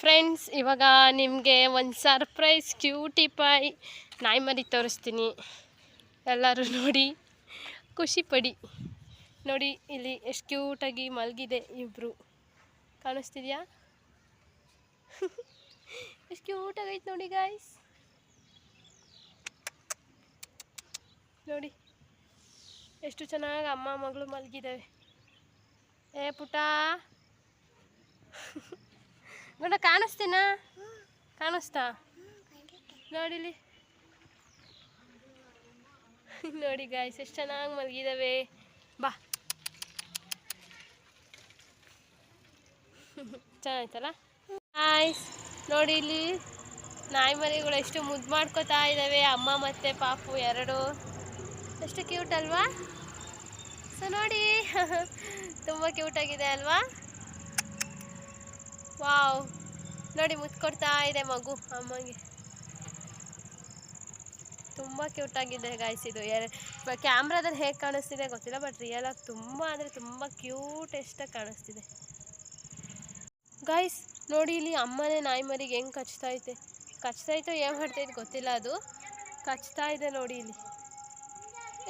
Friends ಇವಾಗ ನಿಮಗೆ ಒಂದು ಸರ್ಪ್ರೈಸ್ ಕ್ಯೂಟಿ ಪೈ ನಾಯಿ ತೋರಿಸ್ತೀನಿ. ಎಲ್ಲರೂ ನೋಡಿ, ಖುಷಿ ಪಡಿ. ನೋಡಿ, ಇಲ್ಲಿ ಎಷ್ಟು ಕ್ಯೂಟಾಗಿ ಮಲಗಿದೆ ಇಬ್ಬರು ಕಾಣಿಸ್ತಿದ್ಯಾ? ಎಷ್ಟು ಕ್ಯೂಟಾಗೈತೆ ನೋಡಿ ಗಾಯ್ಸ್ ನೋಡಿ, ಎಷ್ಟು ಚೆನ್ನಾಗಿ ಅಮ್ಮ ಮಗಳು ಮಲಗಿದ್ದಾವೆ ಏ ಪುಟ. ನೋಡ ಕಾಣಿಸ್ತೀನ? ಕಾಣಿಸ್ತಾ? ನೋಡಿಲಿ. ನೋಡಿ ಗಾಯ್ಸ್ ಎಷ್ಟು ಚೆನ್ನಾಗಿ ಮಲಗಿದಾವೆ. ಬಾ. ಚೆನ್ನಾಯ್ತಲ್ಲ? ಗಾಯ್ಸ್ ನೋಡಿ ಇಲ್ಲಿ ನಾಯಿ ಮರಿಗಳು ಎಷ್ಟು ಮುದ್ದು ಮಾಡ್ಕೋತಾ ಇದ್ದಾವೆ ಅಮ್ಮ ಮತ್ತು ಪಾಪು ಎರಡು. ಎಷ್ಟು ಕ್ಯೂಟ್ ಅಲ್ವಾ? ಸೊ ನೋಡಿ. ತುಂಬ ಕ್ಯೂಟ್ ಆಗಿದೆ ಅಲ್ವಾ? ವಾವ್ ನೋಡಿ ಮುತ್ತು ಕೊಡ್ತಾ ಇದೆ ಮಗು, ಅಮ್ಮಗೆ. ತುಂಬ ಕ್ಯೂಟ್ ಆಗಿದೆ ಗಾಯ್ಸ್ ಇದು. ಕ್ಯಾಮ್ರಾದಲ್ಲಿ ಹೇಗೆ ಕಾಣಿಸ್ತಿದೆ ಗೊತ್ತಿಲ್ಲ ಬಟ್ ರಿಯಲ್ ಆಗಿ ತುಂಬ ಅಂದರೆ ತುಂಬ ಕ್ಯೂಟ್ ಎಷ್ಟಾಗಿ ಕಾಣಿಸ್ತಿದೆ. ಗಾಯ್ಸ್ ನೋಡಿ ಇಲ್ಲಿ ಅಮ್ಮನೇ ನಾಯಿ ಮರಿಗೆ ಹೆಂಗೆ ಕಚ್ತಾ ಐತೆ. ಕಚ್ತಾ ಐತೋ ಏನು ಮಾಡ್ತೈತೆ ಗೊತ್ತಿಲ್ಲ ಅದು. ಕಚ್ತಾ ಇದೆ ನೋಡಿ ಇಲ್ಲಿ.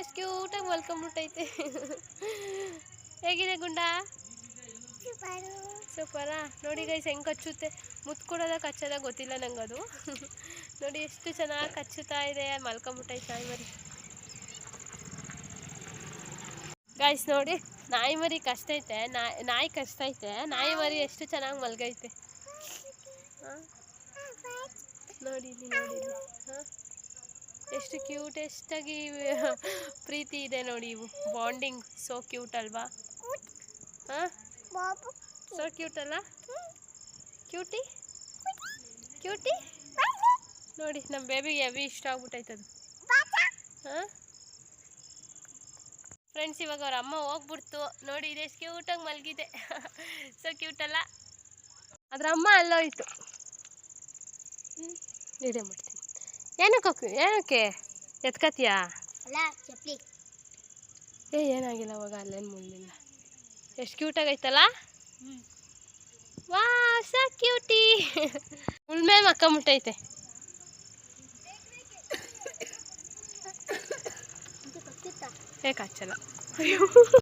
ಎಷ್ಟು ಕ್ಯೂಟಾಗಿ ಮಲ್ಕೊಂಬಿಟ್ಟೈತೆ ಹೇಗಿದೆ ಗುಂಡ? ಸೂಪರಾ? ನೋಡಿ ಗೈಸ್ ಹೆಂಗೆ ಕಚ್ಚುತ್ತೆ? ಮುತ್ತು ಕೊಡೋದ ಕಚ್ಚೋದ ಗೊತ್ತಿಲ್ಲ ನಂಗೆ ಅದು ನೋಡಿ ಎಷ್ಟು ಚೆನ್ನಾಗಿ ಕಚ್ಚುತ್ತಾ ಇದೆ ಮಲ್ಕೊಂಬಿಟ್ಟೈತೆ ನಾಯಿ ಮರಿ. ಗೈಸ್ ನೋಡಿ ನಾಯಿ ಮರಿ ಐತೆ ನಾಯಿ ನಾಯಿ ಕಚ್ತೈತೆ. ನಾಯಿ ಮರಿ ಎಷ್ಟು ಚೆನ್ನಾಗಿ ಮಲ್ಗೈತೆ. ನೋಡಿ ನೋಡಿ ಎಷ್ಟು ಹಾಂ? ಎಷ್ಟು ಕ್ಯೂಟೆಸ್ಟಾಗಿ ಪ್ರೀತಿ ಇದೆ ನೋಡಿ ಇವು. ಬಾಂಡಿಂಗ್ ಸೋ ಕ್ಯೂಟ್ ಅಲ್ವಾ? ಹಾಂ? ಸೋ ಕ್ಯೂಟ್ ಅಲ್ಲ? ಕ್ಯೂಟಿ ಕ್ಯೂಟಿ ನೋಡಿ ನಮ್ಮ ಬೇಬಿಗೆ ಹೆವಿ ಇಷ್ಟ ಆಗ್ಬಿಟ್ಟೈತೆ ಅದು. ಹಾಂ? ಫ್ರೆಂಡ್ಸ್ ಇವಾಗ ಅವ್ರ ಅಮ್ಮ ಹೋಗ್ಬಿಡ್ತು. ನೋಡಿ ಇದೆಷ್ಟು ಕ್ಯೂಟಾಗಿ ಮಲಗಿದೆ. ಸೊ ಕ್ಯೂಟ್ ಅಲ್ಲ? ಅದ್ರ ಅಮ್ಮ ಅಲ್ಲೋಯ್ತು ವಿಡಿಯೋ ಮಾಡ್ತೀನಿ. ಏನಕ್ಕೆ ಹೋಗ್- ಏನಕ್ಕೆ? ಎತ್ಕತ್ತೀಯಾ? ಏ ಏನಾಗಿಲ್ಲ ಅವಾಗ ಅಲ್ಲೇನು ಮುಳ್ಳಿಲ್ಲ ಎಷ್ಟು ಕ್ಯೂಟಾಗೈತಲ್ಲ ವಾ ಸ ಕ್ಯೂಟಿ ಉಳ್ಮೆ ಮಕ್ಕ ಮುಟ್ಟೈತೆ. ಏಕೆ ಹಚ್ಚಲ್ಲ ಅಯ್ಯೋ.